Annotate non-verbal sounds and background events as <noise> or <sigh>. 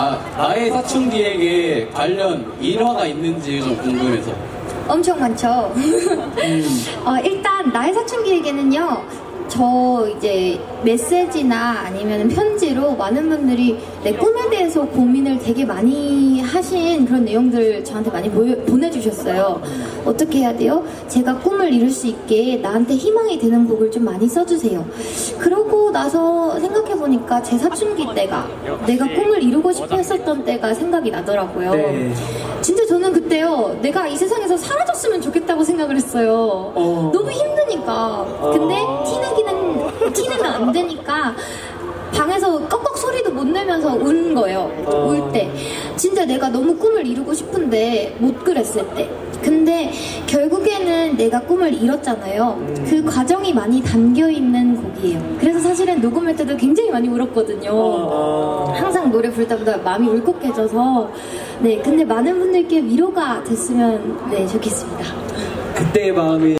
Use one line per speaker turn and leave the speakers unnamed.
아, 나의 사춘기에게 관련 일화가 있는지 좀 궁금해서.
엄청 많죠. <laughs> 어, 일단 나의 사춘기에게는요. 저 이제 메시지나 아니면 편지로 많은 분들이 내 꿈에 대해서 고민을 되게 많이 하신 그런 내용들 저한테 많이 보여- 보내주셨어요. 어떻게 해야 돼요? 제가 꿈을 이룰 수 있게 나한테 희망이 되는 곡을 좀 많이 써주세요. 그러고 나서 생각해 보니까 제 사춘기 때가 내가 꿈을 이루고 싶어 했었던 때가 생각이 나더라고요.
네.
진짜 저는 그때요, 내가 이 세상에서 사라졌으면 좋겠다고 생각을 했어요.
어.
너무 힘드니까. 근데 티내기는, 티내면 안 되니까. 방에서 꺽꺽 소리도 못 내면서 운 거예요. 울 때. 진짜 내가 너무 꿈을 이루고 싶은데 못 그랬을 때. 근데 결국에는 내가 꿈을 이뤘잖아요. 그 과정이 많이 담겨 있는 곡이에요. 사실은 녹음할 때도 굉장히 많이 울었거든요.
어.
항상 노래 부를 때보다 마음이 울컥해져서 네 근데 많은 분들께 위로가 됐으면 네 좋겠습니다.
그때의 마음이